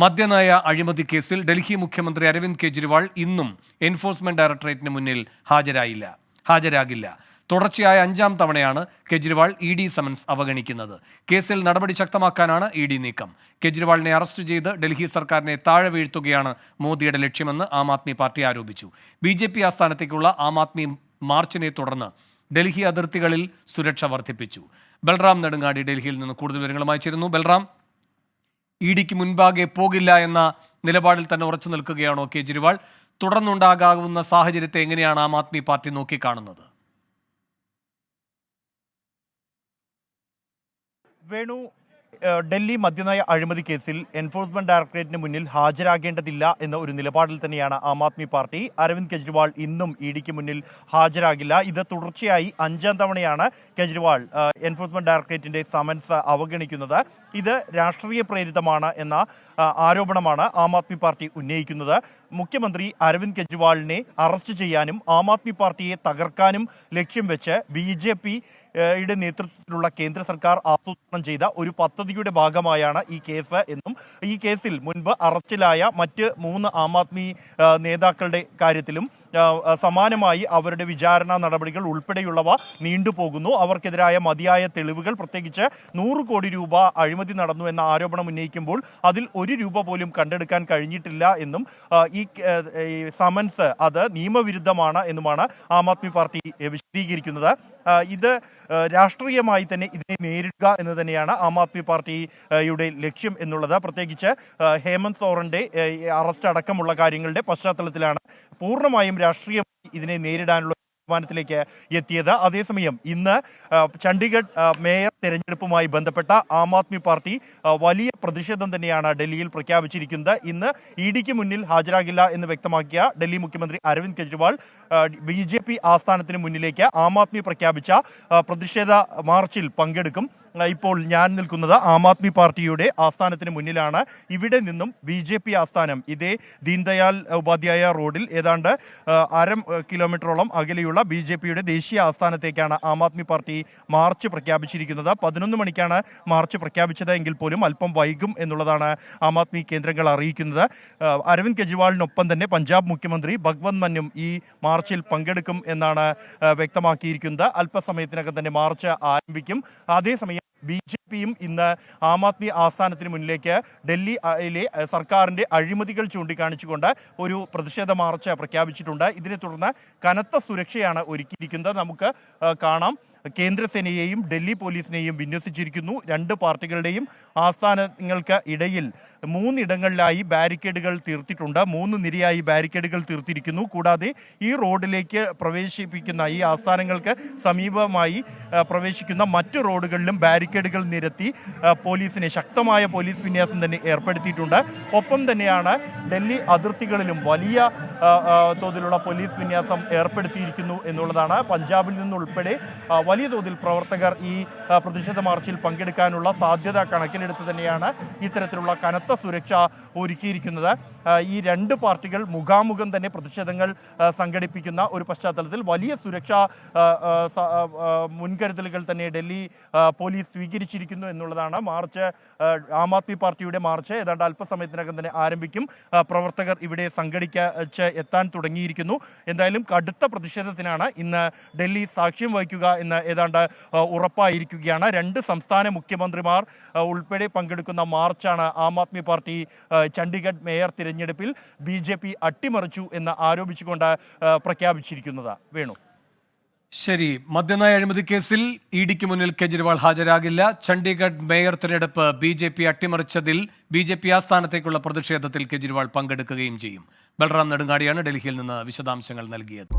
മദ്യനയ അഴിമതി കേസിൽ ഡൽഹി മുഖ്യമന്ത്രി അരവിന്ദ് കെജ്രിവാൾ ഇന്നും എൻഫോഴ്സ്മെന്റ് ഡയറക്ടറേറ്റിന് മുന്നിൽ ഹാജരായില്ല. ഹാജരാകില്ല. തുടർച്ചയായ അഞ്ചാം തവണയാണ് കെജ്രിവാൾ ഇ ഡി സമൻസ് അവഗണിക്കുന്നത്. കേസിൽ നടപടി ശക്തമാക്കാനാണ് ഇ ഡി നീക്കം. കെജ്രിവാളിനെ അറസ്റ്റ് ചെയ്ത് ഡൽഹി സർക്കാരിനെ താഴെ വീഴ്ത്തുകയാണ് മോദിയുടെ ലക്ഷ്യമെന്ന് ആം ആദ്മി പാർട്ടി ആരോപിച്ചു. ബി ജെ പി ആസ്ഥാനത്തേക്കുള്ള ആം ആദ്മി മാർച്ചിനെ തുടർന്ന് ഡൽഹി അതിർത്തികളിൽ സുരക്ഷ വർദ്ധിപ്പിച്ചു. ബൽറാം നെടുങ്ങാടി ഡൽഹിയിൽ നിന്ന് കൂടുതൽ വിവരങ്ങളുമായി ചേരുന്നു. ബൽറാം ഇ ഡിക്ക് മുൻപാകെ പോകില്ല എന്ന നിലപാടിൽ തന്നെ ഉറച്ചു നിൽക്കുകയാണോ കേജ്രിവാൾ തുടർന്നുണ്ടാകാവുന്ന സാഹചര്യത്തെ എങ്ങനെയാണ് ആം ആദ്മി പാർട്ടി നോക്കിക്കാണുന്നത്? വേണു ഡൽഹി മദ്യനയ അഴിമതി കേസിൽ എൻഫോഴ്സ്മെന്റ് ഡയറക്ടറേറ്റിന് മുന്നിൽ ഹാജരാകേണ്ടതില്ല എന്ന ഒരു നിലപാടിൽ തന്നെയാണ് ആം ആദ്മി പാർട്ടി. അരവിന്ദ് കെജ്രിവാൾ ഇന്നും ഇ ഡിക്ക് മുന്നിൽ ഹാജരാകില്ല. ഇത് തുടർച്ചയായി അഞ്ചാം തവണയാണ് കെജ്രിവാൾ എൻഫോഴ്സ്മെന്റ് ഡയറക്ടറേറ്റിന്റെ സമൻസ് അവഗണിക്കുന്നത്. ഇത് രാഷ്ട്രീയ പ്രേരിതമാണ് എന്ന ആരോപണമാണ് ആം ആദ്മി പാർട്ടി ഉന്നയിക്കുന്നത്. മുഖ്യമന്ത്രി അരവിന്ദ് കെജ്രിവാളിനെ അറസ്റ്റ് ചെയ്യാനും ആം ആദ്മി പാർട്ടിയെ തകർക്കാനും ലക്ഷ്യം വെച്ച് ബി ജെ പി യുടെ നേതൃത്വത്തിലുള്ള കേന്ദ്ര സർക്കാർ ആസൂത്രണം ചെയ്ത ഒരു പദ്ധതിയുടെ ഭാഗമായാണ് ഈ കേസ് എന്നും ഈ കേസിൽ മുൻപ് അറസ്റ്റിലായ മറ്റ് മൂന്ന് ആം ആദ്മി നേതാക്കളുടെ കാര്യത്തിലും സമാനമായി അവരുടെ വിചാരണ നടപടികൾ ഉൾപ്പെടെയുള്ളവ നീണ്ടുപോകുന്നു. അവർക്കെതിരായ മതിയായ തെളിവുകൾ പ്രത്യേകിച്ച് നൂറ് കോടി രൂപ അഴിമതി നടന്നു എന്ന ആരോപണം ഉന്നയിക്കുമ്പോൾ അതിൽ ഒരു രൂപ പോലും കണ്ടെടുക്കാൻ കഴിഞ്ഞിട്ടില്ല എന്നും ഈ സമൻസ് അത് നിയമവിരുദ്ധമാണ് എന്നുമാണ് ആം ആദ്മി പാർട്ടി വിശദീകരിക്കുന്നത്. ഇത് രാഷ്ട്രീയമായി തന്നെ ഇതിനെ നേരിടുക എന്ന് തന്നെയാണ് ആം ആദ്മി പാർട്ടിയുടെ ലക്ഷ്യം എന്നുള്ളത്. പ്രത്യേകിച്ച് ഹേമന്ത് സോറന്റെ അറസ്റ്റ് അടക്കമുള്ള കാര്യങ്ങളുടെ പശ്ചാത്തലത്തിലാണ് പൂർണമായും രാഷ്ട്രീയമായി ഇതിനെ നേരിടാനുള്ള തീരുമാനത്തിലേക്ക് എത്തിയത്. അതേസമയം ഇന്ന് ചണ്ഡിഗഡ് മേയർ തെരഞ്ഞെടുപ്പുമായി ബന്ധപ്പെട്ട ആം ആദ്മി പാർട്ടി വലിയ പ്രതിഷേധം തന്നെയാണ് ഡൽഹിയിൽ പ്രഖ്യാപിച്ചിരിക്കുന്നത്. ഇന്ന് ഇ ഡിക്ക് മുന്നിൽ ഹാജരാകില്ല എന്ന് വ്യക്തമാക്കിയ ഡൽഹി മുഖ്യമന്ത്രി Arvind Kejriwal B J P ആസ്ഥാനത്തിന് മുന്നിലേക്ക് ആം ആദ്മി പ്രഖ്യാപിച്ച പ്രതിഷേധ മാർച്ചിൽ പങ്കെടുക്കും. ഇപ്പോൾ ഞാൻ നിൽക്കുന്നത് ആം ആദ്മി പാർട്ടിയുടെ ആസ്ഥാനത്തിന് മുന്നിലാണ്. ഇവിടെ നിന്നും ബി ജെ പി ആസ്ഥാനം ഇതേ ദീൻദയാൽ ഉപാധ്യായ റോഡിൽ ഏതാണ്ട് അര കിലോമീറ്ററോളം അകലെയുള്ള ബി ജെ പിയുടെ ദേശീയ ആസ്ഥാനത്തേക്കാണ് ആം ആദ്മി പാർട്ടി മാർച്ച് പ്രഖ്യാപിച്ചിരിക്കുന്നത്. പതിനൊന്ന് മണിക്കാണ് മാർച്ച് പ്രഖ്യാപിച്ചത് എങ്കിൽ പോലും അല്പം വൈകും എന്നുള്ളതാണ് ആം ആദ്മി കേന്ദ്രങ്ങൾ അറിയിക്കുന്നത്. അരവിന്ദ് കെജ്രിവാളിനൊപ്പം തന്നെ പഞ്ചാബ് മുഖ്യമന്ത്രി ഭഗവന്ത് മന്നും ഈ മാർച്ചിൽ പങ്കെടുക്കും എന്നാണ് വ്യക്തമാക്കിയിരിക്കുന്നത്. അല്പസമയത്തിനകം തന്നെ മാർച്ച് ആരംഭിക്കും. അതേസമയം ബി ജെ പിയും ഇന്ന് ആം ആദ്മി ആസ്ഥാനത്തിന് മുന്നിലേക്ക് ഡൽഹിയിലെ സർക്കാരിന്റെ അഴിമതികൾ ചൂണ്ടിക്കാണിച്ചുകൊണ്ട് ഒരു പ്രതിഷേധ മാർച്ച് പ്രഖ്യാപിച്ചിട്ടുണ്ട്. ഇതിനെ തുടർന്ന് കനത്ത സുരക്ഷയാണ് ഒരുക്കിയിരിക്കുന്നത്. നമുക്ക് കാണാം. കേന്ദ്രസേനയെയും ഡൽഹി പോലീസിനെയും വിന്യസിച്ചിരിക്കുന്നു. രണ്ട് പാർട്ടികളുടെയും ആസ്ഥാനങ്ങൾക്ക് ഇടയിൽ മൂന്നിടങ്ങളിലായി ബാരിക്കേഡുകൾ തീർത്തിട്ടുണ്ട്. മൂന്ന് നിരയായി ബാരിക്കേഡുകൾ തീർത്തിരിക്കുന്നു. കൂടാതെ ഈ റോഡിലേക്ക് പ്രവേശിപ്പിക്കുന്ന ഈ ആസ്ഥാനങ്ങൾക്ക് സമീപമായി പ്രവേശിക്കുന്ന മറ്റു റോഡുകളിലും ബാരിക്കേഡുകൾ നിരത്തി പോലീസിനെ ശക്തമായ പോലീസ് വിന്യാസം തന്നെ ഏർപ്പെടുത്തിയിട്ടുണ്ട്. ഒപ്പം തന്നെയാണ് ഡൽഹി അതിർത്തികളിലും വലിയ തോതിലുള്ള പോലീസ് വിന്യാസം ഏർപ്പെടുത്തിയിരിക്കുന്നു എന്നുള്ളതാണ്. പഞ്ചാബിൽ നിന്നുൾപ്പെടെ ആ, വലിയ തോതിൽ പ്രവർത്തകർ ഈ പ്രതിഷേധ മാർച്ചിൽ പങ്കെടുക്കാനുള്ള സാധ്യത കണക്കിലെടുത്ത് തന്നെയാണ് ഇത്തരത്തിലുള്ള കനത്ത സുരക്ഷ ഒരുക്കിയിരിക്കുന്നത്. ഈ രണ്ട് പാർട്ടികൾ മുഖാമുഖം തന്നെ പ്രതിഷേധങ്ങൾ സംഘടിപ്പിക്കുന്ന ഒരു പശ്ചാത്തലത്തിൽ വലിയ സുരക്ഷാ മുൻകരുതലുകൾ തന്നെ ഡൽഹി പോലീസ് സ്വീകരിച്ചിരിക്കുന്നു എന്നുള്ളതാണ് മാർച്ച് ആം ആദ്മി പാർട്ടിയുടെ മാർച്ച്. ഏതാണ്ട് അല്പസമയത്തിനകം തന്നെ ആരംഭിക്കും. പ്രവർത്തകർ ഇവിടെ സംഘടിച്ച് എത്താൻ തുടങ്ങിയിരിക്കുന്നു. എന്തായാലും കടുത്ത പ്രതിഷേധത്തിനാണ് ഇന്ന് ഡൽഹി സാക്ഷ്യം വഹിക്കുക എന്ന് ഏതാണ്ട് ഉറപ്പായിരിക്കുകയാണ്. രണ്ട് സംസ്ഥാന മുഖ്യമന്ത്രിമാർ ഉൾപ്പെടെ പങ്കെടുക്കുന്ന മാർച്ചാണ് ആം ആദ്മി പാർട്ടി ചണ്ഡിഗഡ് മേയർ തിരഞ്ഞെടുപ്പിൽ ബി ജെ പി അട്ടിമറിച്ചു എന്ന് ആരോപിച്ചുകൊണ്ട് പ്രഖ്യാപിച്ചിരിക്കുന്നത്. വേണു. ശരി. മദ്യനയ അഴിമതി കേസിൽ ഇ ഡിക്ക് മുന്നിൽ കെജ്രിവാൾ ഹാജരാകില്ല. ചണ്ഡീഗഡ് മേയർ തിരഞ്ഞെടുപ്പ് ബി ജെ പി അട്ടിമറിച്ചതിൽ ബി ജെ പി ആസ്ഥാനത്തേക്കുള്ള പ്രതിഷേധത്തിൽ കെജ്രിവാൾ പങ്കെടുക്കുകയും ചെയ്യും. ബൽറാം നെടുങ്ങാടിയാണ് ഡൽഹിയിൽ നിന്ന് വിശദാംശങ്ങൾ നൽകിയത്.